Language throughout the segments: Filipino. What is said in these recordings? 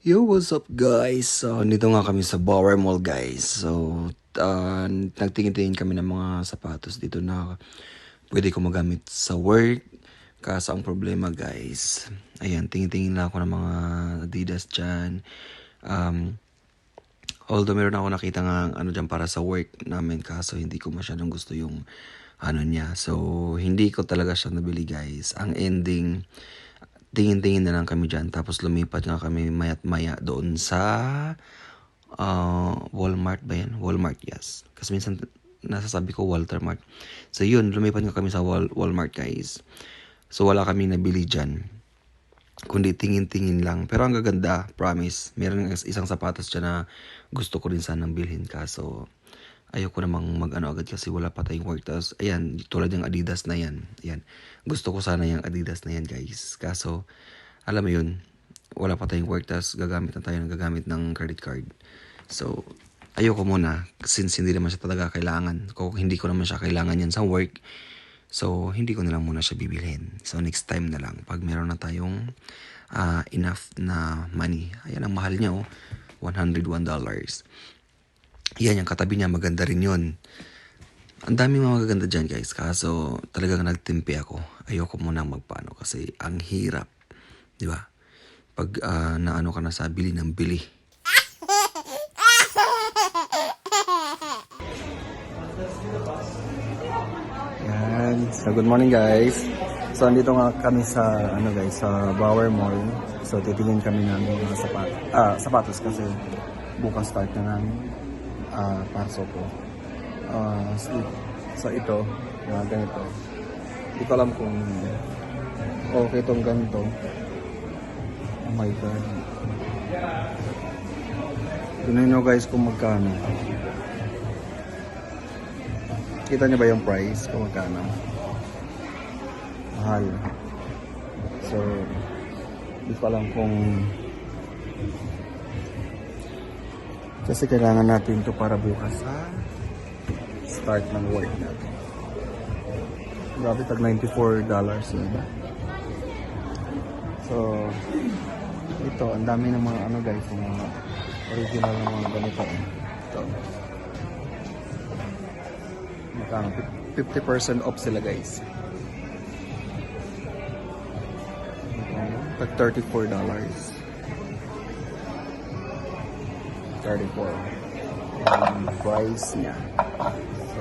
Yo, what's up guys? So, nito nga kami sa Bauer Mall guys. So, uh, nagtingin-tingin kami ng mga sapatos dito na pwede ko magamit sa work. Kaso ang problema guys, ayan, tingin-tingin na ako ng mga Adidas dyan. Um, although meron ako nakita nga ano dyan para sa work namin kaso hindi ko masyadong gusto yung ano niya. So, hindi ko talaga siya nabili guys. Ang ending, tingin-tingin na lang kami dyan. Tapos lumipat nga kami mayat maya doon sa uh, Walmart ba yan? Walmart, yes. Kasi minsan nasasabi ko Walter Mart. So yun, lumipat nga kami sa Wal- Walmart guys. So wala kami nabili dyan. Kundi tingin-tingin lang. Pero ang gaganda, promise. Meron is- isang sapatos dyan na gusto ko rin sanang bilhin. Kaso ayoko namang mag-ano agad kasi wala pa tayong work. Tapos, ayan, tulad yung Adidas na yan. Ayan. Gusto ko sana yung Adidas na yan, guys. Kaso, alam mo yun, wala pa tayong work. Tapos, gagamit na tayo ng gagamit ng credit card. So, ayoko muna. Since hindi naman siya talaga kailangan. Kung hindi ko naman siya kailangan yan sa work. So, hindi ko na lang muna siya bibilhin. So, next time na lang. Pag meron na tayong ah, enough na money. Ayan, ang mahal niya, oh. $101. Yan, yung katabi niya, maganda rin yun. Ang daming mga magaganda dyan, guys. Kaso, talagang nagtimpi ako. Ayoko muna magpaano kasi ang hirap. Di ba? Pag ah, naano ka na sa bili ng bili. Yan. So, good morning, guys. So, andito nga kami sa, ano guys, sa Bauer Mall. So, titingin kami ng mga sapat, ah, sapatos kasi bukas start na namin ah parso ko. Ah, so, so ito, mga ganito. Hindi ko alam kung okay itong ganito. Oh my God. Tunan nyo guys kung magkano. Kita nyo ba yung price kung magkano? Mahal. So, hindi ko alam kung kasi kailangan natin to para bukas sa start ng work natin. Grabe, tag $94 yun. So, ito, ang dami ng mga ano guys, mga original ng mga ganito. eh. Ito. Magkano? 50% off sila guys. Tag $34. 34 ang price niya so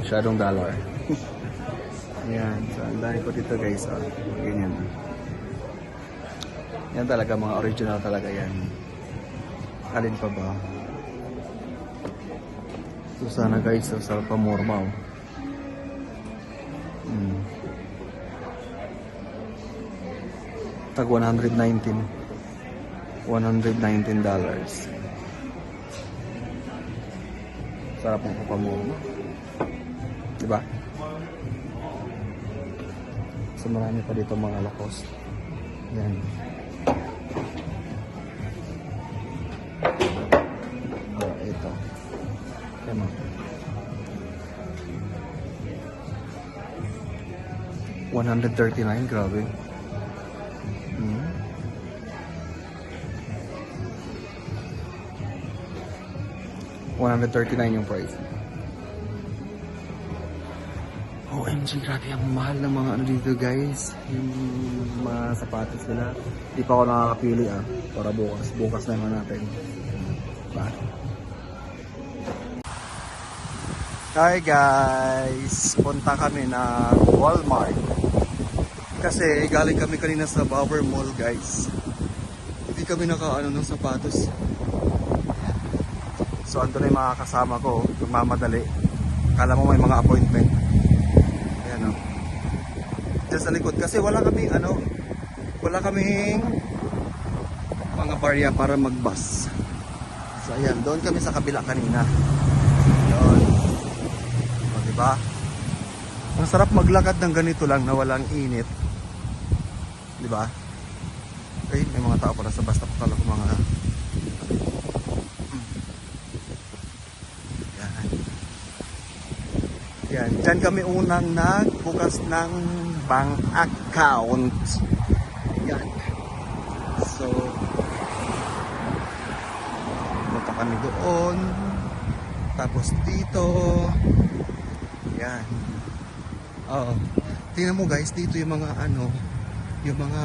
masyadong dollar yan so ang dami ko dito guys oh. ganyan. Yan talaga mga original talaga yan. Alin pa ba? So sana guys so sa pamorma oh. hmm. tag 119 $119. Sarap ng kapamuro. Diba? So marami pa dito mga lakos. Yan. Oh, ito. Come on. 139, grabe. $139 yung price. OMG, grabe ang mahal ng mga ano dito guys. Yung mga sapatos nila. Di pa ako nakakapili ah. Para bukas. Bukas na naman natin. Ba? Hi guys! Punta kami na Walmart. Kasi galing kami kanina sa Bauer Mall guys. Hindi kami nakaano ng sapatos. So ando na yung mga kasama ko, magmamadali. Kala mo may mga appointment. Ayan o. Diyan sa likod. Kasi wala kaming ano, wala kaming mga barya para magbus. So ayan, doon kami sa kabila kanina. Yun. O diba? Ang sarap maglakad ng ganito lang na walang init. Diba? Okay, may mga tao pala sa bus. Kala ko mga Yan. Yan. Diyan kami unang nagbukas ng bank account. Yan. So, punta kami doon. Tapos dito. Yan. Oo. Tingnan mo guys, dito yung mga ano, yung mga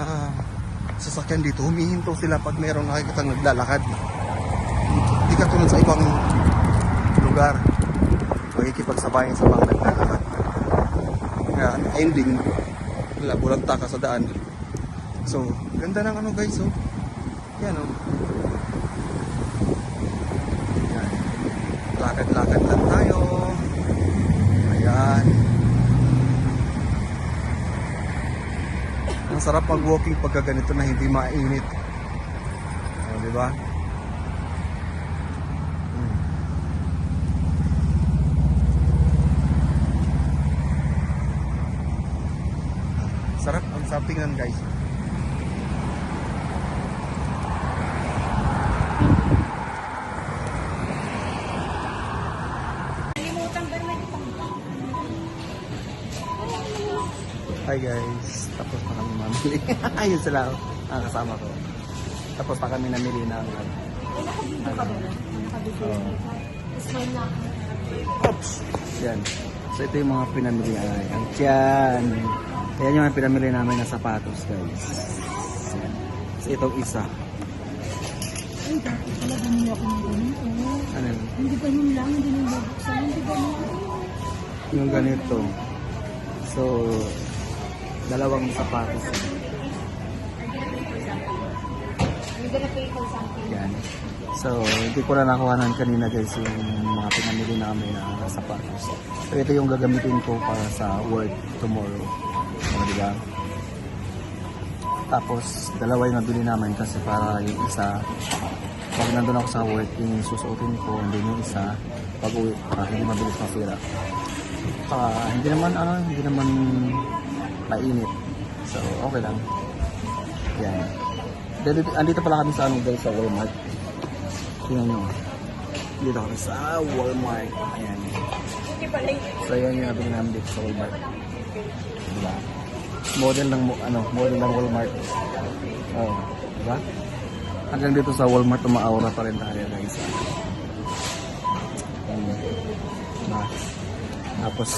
sasakyan dito, humihinto sila pag mayroong nakikita naglalakad. Hindi ka tulad sa ibang lugar. Makikipagsabayan sa mga naglalakad. Kaya ending, wala, bulagta ka sa daan. So, ganda ng ano guys, oh. Yan, oh. Yan. Lakad-lakad lang tayo. Ayan. Ang sarap mag-walking pagka ganito na hindi mainit. O, di ba? Sarap ang sarap tingnan guys. Hi guys, tapos na kami mamili. Ayun sila, oh. ang kasama ko. Tapos na kami namili ng ano. Oops! Yan. So ito yung mga pinamili ay. Ang tiyan. Yan yung pinamili namin na sapatos guys. So itong isa. Ay, dati pala bumili ako ng ganito. Ano yun? Hindi pa yun lang, hindi nung babuksan. Hindi ba yun? Yung ganito. So, dalawang sapatos. Yan. So, hindi ko na nakuhanan kanina guys yung mga pinamili namin na sapatos. So, ito yung gagamitin ko para sa work tomorrow. Ba? Tapos, dalawa yung nabili namin kasi para yung isa, pag nandun ako sa work, yung susuotin ko, and then yung isa, pag uwi, para hindi mabilis masira. Ah, hindi naman, ano, hindi naman mainit. So, okay lang. Yan. Dito, andito pala kami sa ano guys, sa Walmart. Tingnan nyo. Dito kami sa Walmart. Ayan. So, yan yung nabili namin dito sa Walmart. Diba? Model ng, ano, model ng Walmart. Oh, diba? Hanggang dito sa Walmart, umaaura pa rin tayo guys. Diba? Tapos,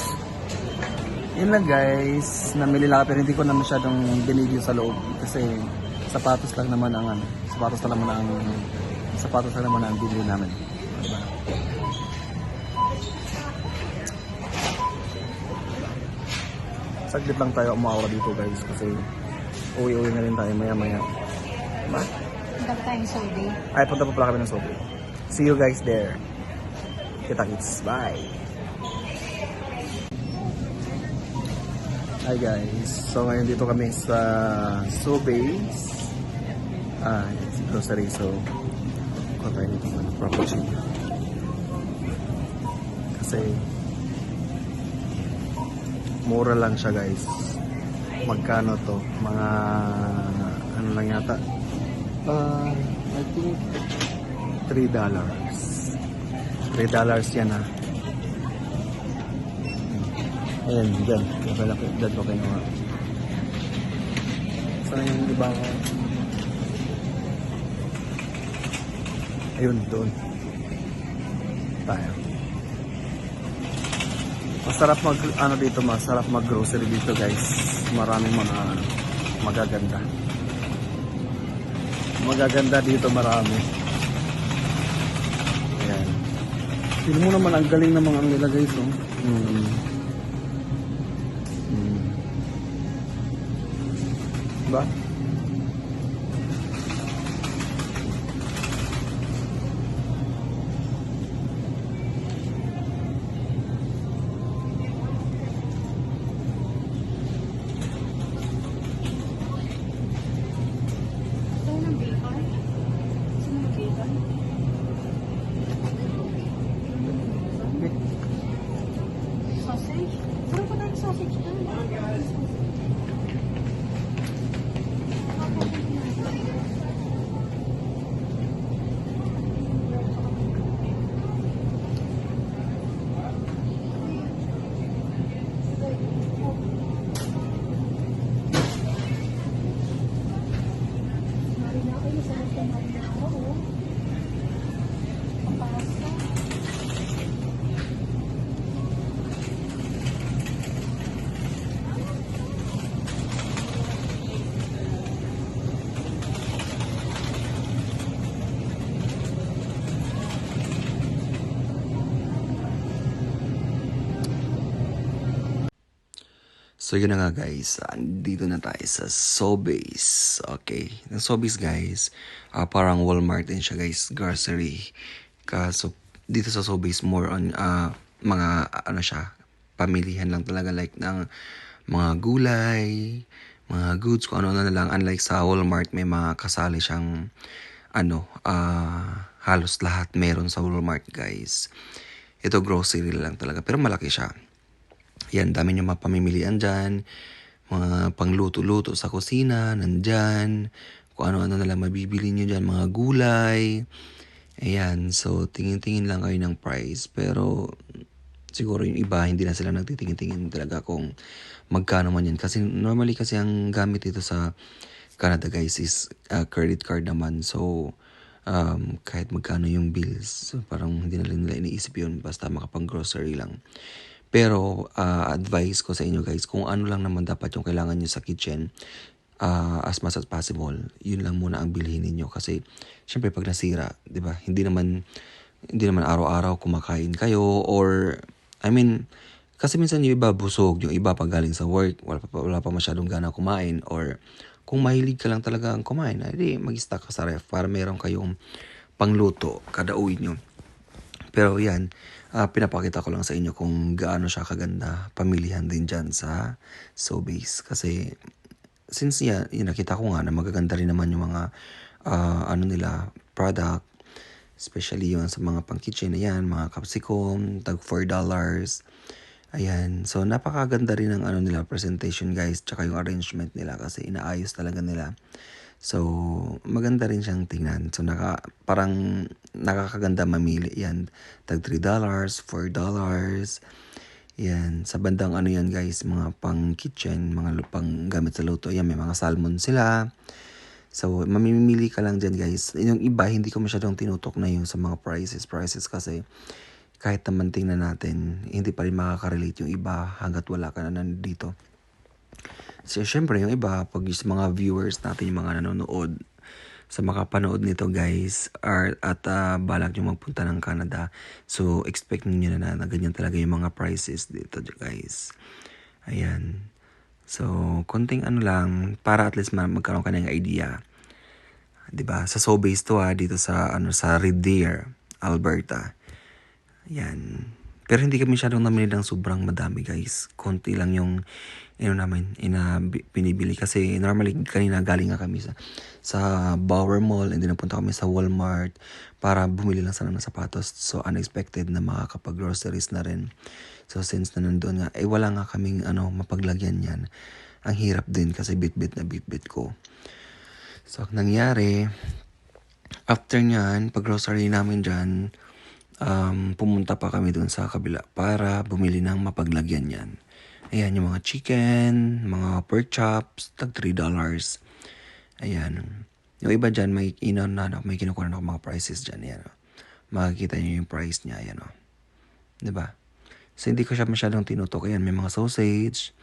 yun lang guys, namili lang pero hindi ko na masyadong binidyo sa loob kasi sapatos lang naman ang ano, sapatos lang naman ang sapatos lang naman ang bili namin. Diba? Saglit lang tayo umaura dito guys kasi uwi-uwi na rin tayo maya maya. Diba? Punta pa tayong Saudi. Ay, punta pa pala kami ng Sobe. See you guys there. Kita kits. Bye. Hi guys. So ngayon dito kami sa Sobeys. Ah, it's grocery. So, kuha tayo dito ng frappuccino. Kasi, mura lang siya guys. Magkano to? Mga, ano lang yata? Uh, I think $3 dollars. $3 dollars yan ha. Ayan, dyan. Lang, dyan ko kayo nga. Saan yung iba ko? Ayun, doon. Tayo. Masarap mag, ano dito, masarap mag grocery dito guys. Maraming mga magaganda. Magaganda dito marami. Ayan. Tignan mo naman, ang galing ng mga nilagay ito. Hmm. Hmm. Diba? Ito So yun na nga guys, andito na tayo sa Sobeys. Okay, ang Sobeys guys, ah, parang Walmart din siya guys, grocery. Kaso dito sa Sobeys more on ah, mga ano siya, pamilihan lang talaga like ng mga gulay, mga goods, kung ano na lang. Unlike sa Walmart, may mga kasali siyang ano, ah, halos lahat meron sa Walmart guys. Ito grocery lang talaga, pero malaki siya. Yan, dami nyo mapamimilian dyan. Mga pangluto-luto sa kusina, nandyan. Kung ano-ano na lang mabibili nyo dyan, mga gulay. Ayan, so tingin-tingin lang kayo ng price. Pero siguro yung iba, hindi na sila nagtitingin-tingin talaga kung magkano man yan. Kasi normally kasi ang gamit dito sa Canada guys is uh, credit card naman. So, um, kahit magkano yung bills, so parang hindi na rin nila iniisip yun basta makapang grocery lang. Pero ah, advice ko sa inyo guys, kung ano lang naman dapat yung kailangan nyo sa kitchen, ah, as much as possible, yun lang muna ang bilhin ninyo. Kasi, syempre pag nasira, di ba? Hindi naman, hindi naman araw-araw kumakain kayo or, I mean, kasi minsan yung iba busog, yung iba pag galing sa work, wala pa, wala pa masyadong gana kumain or kung mahilig ka lang talaga ang kumain, edi mag-stock ka sa ref para meron kayong pangluto kada uwi nyo. Pero yan, ah, pinapakita ko lang sa inyo kung gaano siya kaganda pamilihan din dyan sa Sobeys. Kasi since yan, yun, nakita ko nga na magaganda rin naman yung mga ah, ano nila, product. Especially yung sa mga pang kitchen, ayan, mga capsicum, tag $4. Ayan, so napakaganda rin ng ano nila, presentation guys, tsaka yung arrangement nila kasi inaayos talaga nila. So, maganda rin siyang tingnan. So, naka, parang nakakaganda mamili yan. Tag $3, $4. Yan. Sa bandang ano yan guys, mga pang kitchen, mga lu- pang gamit sa luto. Yan, may mga salmon sila. So, mamimili ka lang dyan guys. Yung iba, hindi ko masyadong tinutok na yung sa mga prices. Prices kasi kahit naman tingnan natin, hindi pa rin makaka-relate yung iba hanggat wala ka na nandito. So, syempre, yung iba, pag yung mga viewers natin, yung mga nanonood, sa makapanood nito guys, are, at ah, balak nyo magpunta ng Canada, so expect niyo na, na ganyan talaga yung mga prices dito guys. Ayan. So, konting ano lang, para at least ma- magkaroon ka ng idea. 'Di ba Sa Sobeys to ha, dito sa, ano, sa Red Deer, Alberta. Yan. Pero hindi kami masyadong namili ng sobrang madami guys. Konti lang yung ano namin, ina, bi- pinibili. Kasi normally kanina galing nga kami sa, sa Bauer Mall and then napunta kami sa Walmart para bumili lang sana ng sapatos. So unexpected na makakapag-groceries na rin. So since na nandun nga, eh wala nga kaming ano, mapaglagyan yan. Ang hirap din kasi bit-bit na bit-bit ko. So ang nangyari, after nyan, pag-grocery namin dyan, um, pumunta pa kami dun sa kabila para bumili ng mapaglagyan yan. Ayan, yung mga chicken, mga pork chops, tag $3. Ayan. Yung iba dyan, may, ino, na, may kinukuha na mga prices dyan. Ayan, oh. Makikita nyo yung price niya. Ayan, oh. 'Di ba? So, hindi ko siya masyadong tinutok. Ayan, may mga sausage.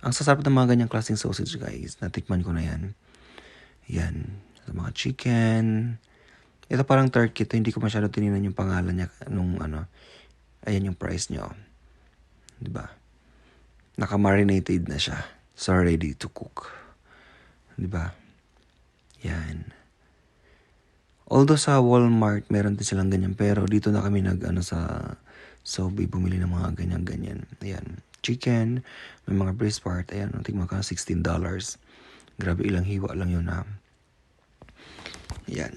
Ang sasarap ng mga ganyang klaseng sausage, guys. Natikman ko na yan. Yan. Sa mga chicken. Ito parang turkey. Ito hindi ko masyado tininan yung pangalan niya nung ano. Ayan yung price niya. oh. 'Di ba? Naka-marinated na siya. So ready to cook. 'Di ba? Yan. Although sa Walmart meron din silang ganyan pero dito na kami nag ano sa Sobe bumili ng mga ganyan-ganyan. Ayan. Chicken, may mga breast part. Ayan, tingin ka $16. Grabe ilang hiwa lang yun ha. Yan.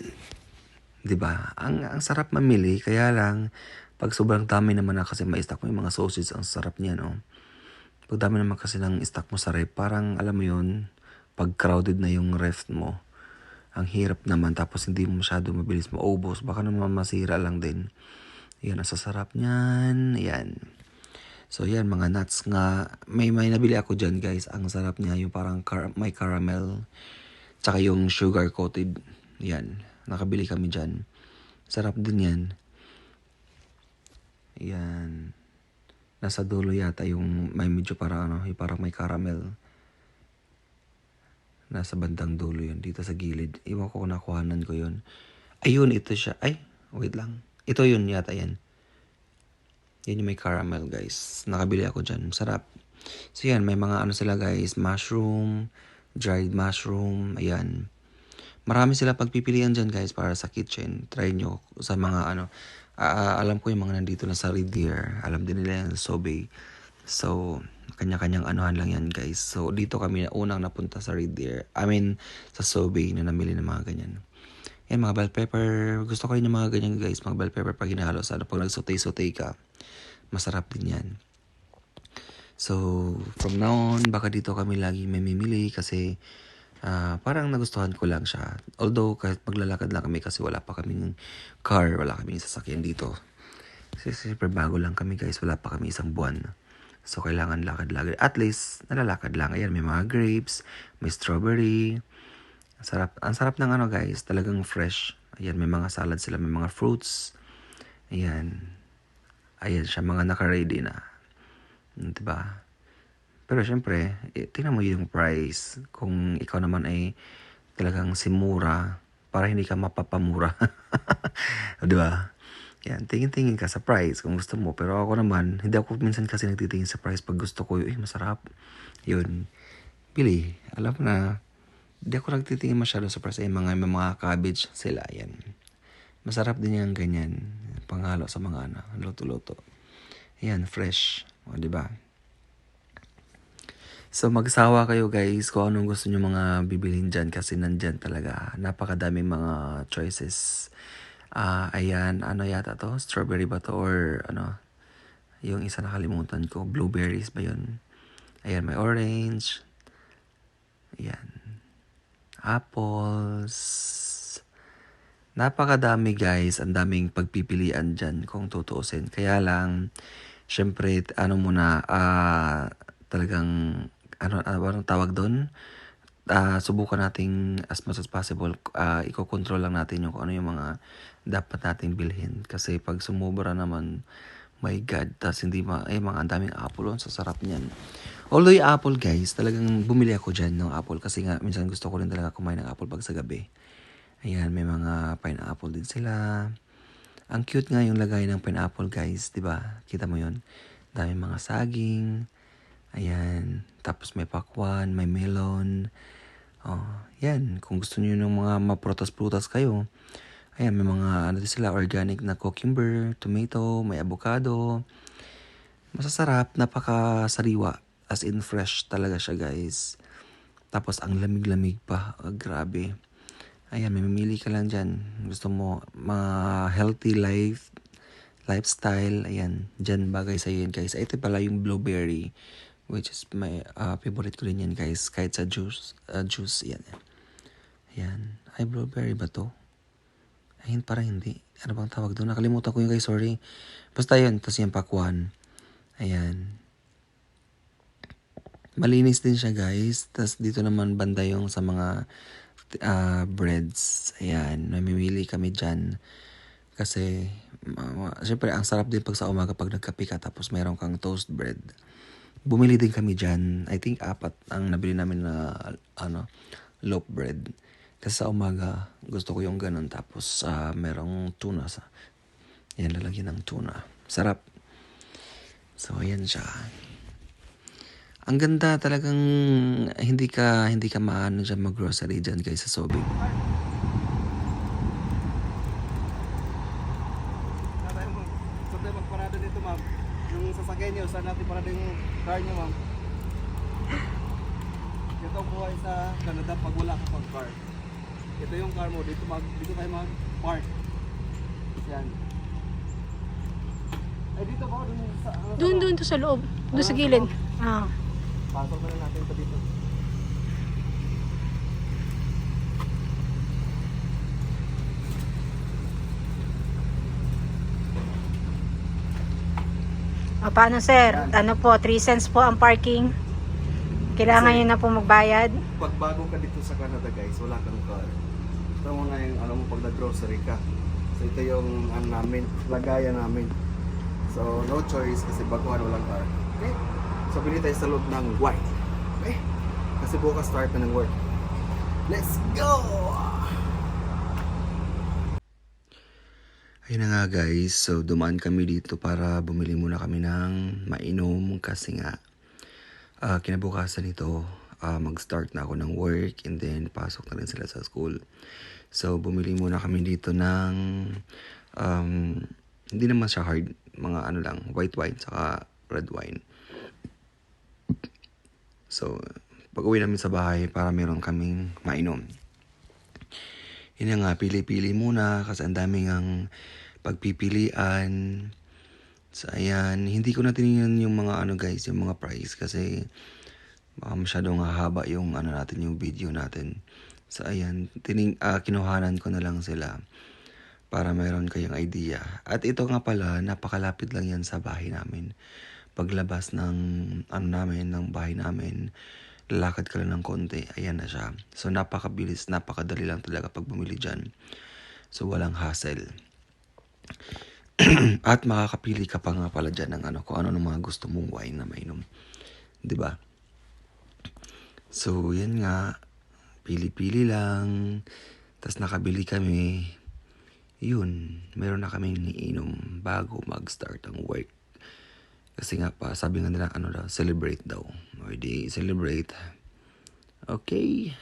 'Di ba? Ang ang sarap mamili kaya lang pag sobrang dami naman na kasi ma-stock mo yung mga sausage, ang sarap niya, no? Pag dami naman kasi ng stock mo sa ref, parang alam mo yun, pag crowded na yung ref mo, ang hirap naman tapos hindi mo masyado mabilis maubos, baka naman masira lang din. Yan, ang sasarap niyan. Yan. So yan, mga nuts nga. May may nabili ako dyan guys. Ang sarap niya, yung parang car- may caramel. Tsaka yung sugar coated. Yan. Nakabili kami dyan. Sarap din yan. Yan. Nasa dulo yata yung may medyo para ano, yung parang may caramel. Nasa bandang dulo yun, dito sa gilid. Iwan ko kung nakuhanan ko yun. Ayun, ito siya. Ay, wait lang. Ito yun yata yan. Yan yung may caramel, guys. Nakabili ako dyan. Sarap. So yan, may mga ano sila guys, mushroom, dried mushroom, ayan. Marami sila pagpipilian dyan guys para sa kitchen. Try nyo sa mga ano, ah, alam ko yung mga nandito na sa Red Deer. Alam din nila yung Sobe. So, kanya-kanyang anuhan lang yan guys. So, dito kami na unang napunta sa Red Deer. I mean, sa Sobe na namili ng mga ganyan. Yan, mga bell pepper. Gusto ko rin yung mga ganyan guys. Mga bell pepper pag hinalo. Sana pag nagsutay-sutay ka. Masarap din yan. So, from now on, baka dito kami lagi may mimili kasi ah, parang nagustuhan ko lang siya. Although, kahit maglalakad lang kami kasi wala pa kaming car, wala kaming sasakyan dito. Kasi siyempre bago lang kami guys, wala pa kami isang buwan. So, kailangan lakad-lakad. At least, nalalakad lang. Ayan, may mga grapes, may strawberry. Ang sarap, ang sarap ng ano guys, talagang fresh. Ayan, may mga salad sila, may mga fruits. Ayan. Ayan siya, mga naka-ready na. Diba? Pero syempre, eh, tingnan mo yung price. Kung ikaw naman ay talagang simura, para hindi ka mapapamura. Di ba? Yan, tingin-tingin ka sa price kung gusto mo. Pero ako naman, hindi ako minsan kasi nagtitingin sa price pag gusto ko, eh, masarap. Yun. Bili. Alam na, hindi ako nagtitingin masyado sa price. Eh, mga, mga cabbage sila. Yan. Masarap din yung ganyan. Panghalo sa mga ano, luto-luto. Yan, fresh. O, di ba? So magsawa kayo guys kung anong gusto nyo mga bibilhin dyan kasi nandyan talaga. Napakadaming mga choices. Ah, ayan, ano yata to? Strawberry ba to? Or ano? Yung isa nakalimutan ko. Blueberries ba yun? Ayan, may orange. Ayan. Apples. Napakadami guys. Ang daming pagpipilian dyan kung tutuusin. Kaya lang, syempre, ano muna, ah, talagang, ano, ano tawag doon? Ah, subukan nating as much as possible, ah, iko-control lang natin yung ano yung mga dapat nating bilhin. Kasi pag sumubra naman, my God, tas hindi ma, eh, mga daming apple, oh, ang sasarap niyan. Although yung apple guys, talagang bumili ako dyan ng apple kasi nga minsan gusto ko rin talaga kumain ng apple pag sa gabi. Ayan, may mga pineapple din sila. Ang cute nga yung lagay ng pineapple guys, di ba? Kita mo yun? Dami mga saging. Ayan. Tapos may pakwan, may melon. Oh, yan. Kung gusto niyo ng mga maprutas-prutas kayo. Ayan, may mga ano sila, organic na cucumber, tomato, may avocado. Masasarap, napakasariwa. As in fresh talaga siya guys. Tapos ang lamig-lamig pa. Ah, grabe. Ayan, may mamili ka lang dyan. Gusto mo mga healthy life, lifestyle. Ayan, dyan bagay sa yun guys. Ito pala yung blueberry. Which is my ah, favorite ko rin yan guys. Kahit sa juice. ah, juice, yan. Ayan. Ay, blueberry ba to? Ayun, parang hindi. Ano bang tawag doon? Nakalimutan ko yun guys, sorry. Basta yun, tapos yung pakwan. Ayan. Malinis din siya guys. Tapos dito naman banda yung sa mga ah, breads. Ayan, namimili kami dyan. Kasi, ma- syempre, ang sarap din pag sa umaga pag nagkape ka tapos meron kang toast bread. Bumili din kami dyan. I think apat ang nabili namin na ano, loaf bread. Kasi sa umaga, gusto ko yung ganun. Tapos, ah, merong tuna sa... Yan, lalagyan ng tuna. Sarap. So, ayan siya. Ang ganda talagang hindi ka hindi ka maano diyan mag-grocery diyan guys sa tayo mag- saan tayo magparada dito, ma'am? Yung sasakyan niyo, saan natin parada yung car niyo, ma'am? Ito ang buhay sa Canada pag wala ka pag car. Ito yung car mo, dito mag dito tayo mag park. Yan. Ay dito ba dun sa ano, Doon, doon to sa loob. Doon sa gilid. Ah. Pasok na natin ito dito. O, paano sir? Ano po, 3 cents po ang parking. Kailangan nyo na po magbayad. Pag bago ka dito sa Canada, guys, wala kang car. Ito mo na yung ano mo pag nag-grocery ka. So ito yung ano namin, lagayan namin. So no choice kasi baguhan walang car. Okay? So bili tayo sa loob ng white. Okay? Kasi bukas start na ng work. Let's go! Ayun na nga guys, so dumaan kami dito para bumili muna kami ng mainom kasi nga ah, kinabukasan nito ah, mag-start na ako ng work and then pasok na rin sila sa school. So bumili muna kami dito ng um, hindi naman siya hard, mga ano lang, white wine saka red wine. So pag uwi namin sa bahay para meron kaming mainom. Yun nga, pili-pili muna kasi ang daming ang pagpipilian. So, ayan. Hindi ko na tinignan yung mga ano guys, yung mga price kasi baka masyadong hahaba yung ano natin, yung video natin. So, ayan. Tining, ah, kinuhanan ko na lang sila para mayroon kayong idea. At ito nga pala, napakalapit lang yan sa bahay namin. Paglabas ng ano namin, ng bahay namin, lalakad ka lang ng konti, ayan na siya. So napakabilis, napakadali lang talaga pag bumili dyan. So walang hassle. At makakapili ka pa nga pala dyan ng ano, kung ano ng mga gusto mong wine na mainom. ba? So yan nga, pili-pili lang. Tapos nakabili kami. Yun, meron na kaming niinom bago mag-start ang work. Kasi nga pa, sabi nga nila, ano daw, celebrate daw. O di, celebrate. Okay.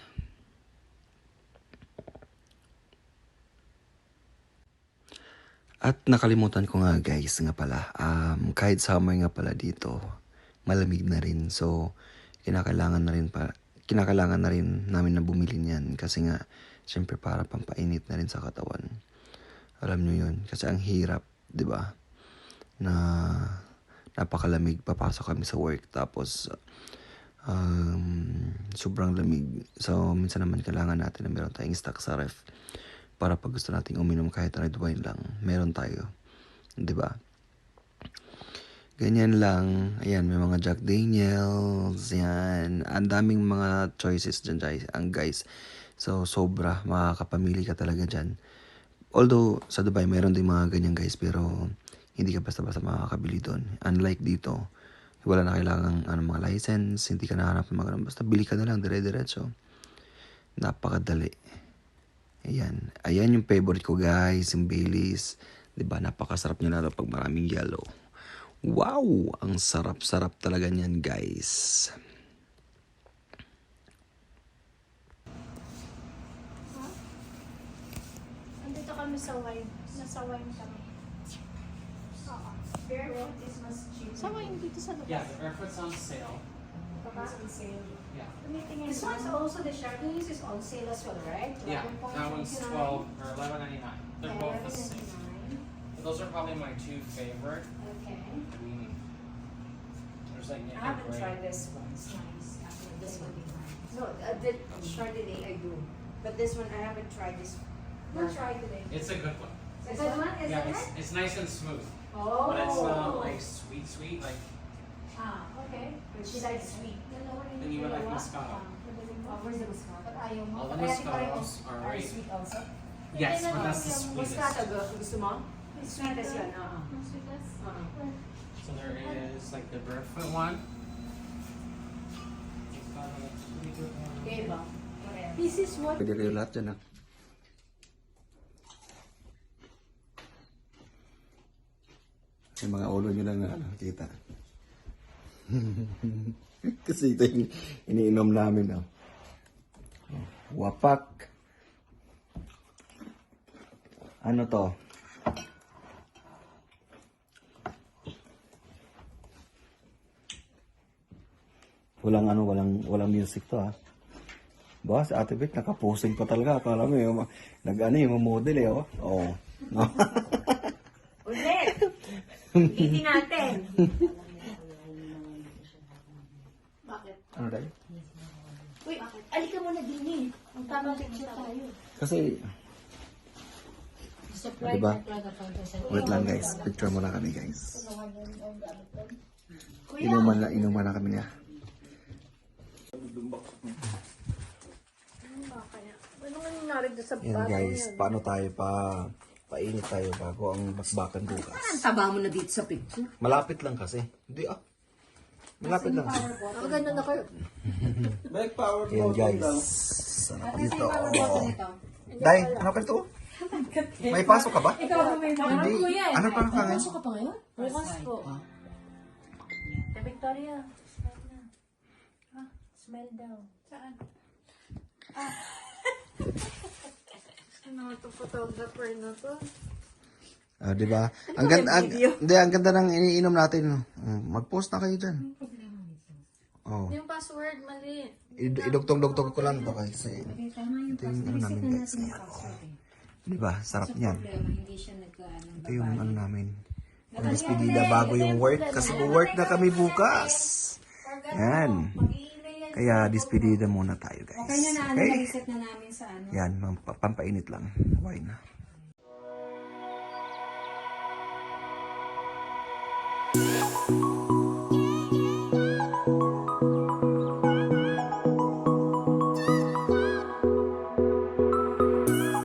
At nakalimutan ko nga guys nga pala, um, kahit summer nga pala dito, malamig na rin. So, kinakailangan na rin pa, kinakailangan na rin namin na bumili niyan kasi nga, syempre para pampainit na rin sa katawan. Alam nyo yun, kasi ang hirap, di ba? Na napakalamig, papasok kami sa work, tapos um, sobrang lamig. So, minsan naman kailangan natin na meron tayong stock sa ref para pag gusto nating uminom kahit red wine lang, meron tayo. 'Di ba? Ganyan lang. Ayan, may mga Jack Daniels. Yan. Ang daming mga choices dyan, guys. Ang guys. So, sobra. Makakapamili ka talaga dyan. Although, sa Dubai, meron din mga ganyan, guys. Pero, hindi ka basta-basta makakabili doon. Unlike dito, wala na kailangan ano, mga license. Hindi ka nahanap ng mga. Basta bili ka na lang, dire-diretso. Napakadali. Ayan. Ayan yung favorite ko guys, yung Baileys. ba Napakasarap niya na pag maraming yellow. Wow! Ang sarap-sarap talaga niyan guys. Andito kami sa wine. Nasa wine kami. Oo. Barefoot is mas cheap. Sa wine dito sa labas. Yeah, the barefoot's on sale. Baka on sale. Yeah. Tumitingin This one's also the Chardonnays is on sale as well, right? Yeah, that one's twelve or eleven ninety nine. They're both the same. 11.99. Those are probably my two favorite. Okay. I mean, there's like I haven't Nickel tried Gray. this one. It's nice. Actually, this one. No, uh, the Chardonnay I do, but this one I haven't tried this. We'll try today. It's a good one. Is that one? Is Yeah, that it's, it? it's nice and smooth, Oh. but it's not like sweet, sweet. Like Ah, okay. But she likes sweet. then you would like Moscato. Oh, where's the Moscato? Ba't ayaw mo? All the Kaya si Pareho Moscatos are are great. sweet also? Yes, Hindi na but that's the lang yung sweetest. Moscato, gu- gusto mo? Sweetest yun, oo. Ang. Oo. So there is like the barefoot one. Okay ba? This is what Pwede kayo lahat dyan ah. Yung mga ulo nyo lang ano, kita. Kasi ito yung iniinom namin. Oh. Wapak. Ano to? Walang ano, walang walang music to ah. Ba, si Ate Vic, nakaposing pa talaga. Akala mo yung, nag-ano yung model eh, oh. Oo. Oh. Ulitin natin. Bakit? ano tayo? Uy, alika mo na din eh. Ang tamang picture tayo. Kasi, Supply Diba? wait lang guys. Picture muna kami guys. Kuya, Inuman na, inuman na kami niya. ano ba kaya? Ano nga nangyari doon sa Yan guys, paano tayo pa painit tayo bago ang bakbakan bukas. Ang taba mo na dito sa picture. Malapit lang kasi. Hindi ah. Malapit lang. Ako ganun ako. Back power Yan guys. Sarap Kasi dito. Day, ano ka ito? May pasok ka ba? Ikaw ang may Hindi. Ano pa ka ngayon? Pasok ka pa ngayon? Bukas po. Eh, Victoria, smell na. Ha? Smell daw. Saan? Ah. Ano ito photographer na to? Ah, di ba? Ang ganda, ang, hindi, ang ganda ng iniinom natin. no? Oh, Mag-post na kayo dyan. Oh. Yung password, mali. Id- idugtong-dugtong ko lang to kasi ito yung ano password. namin guys. Ayan. eh. Di ba? Sarap Sa niyan. Ito yung ano namin. Ang despedida bago yung work kasi work na kami bukas. Yan. Kaya despedida muna tayo guys. Okay na na, Okay? na-reset na namin sa ano. Yan, pampainit lang. Why na?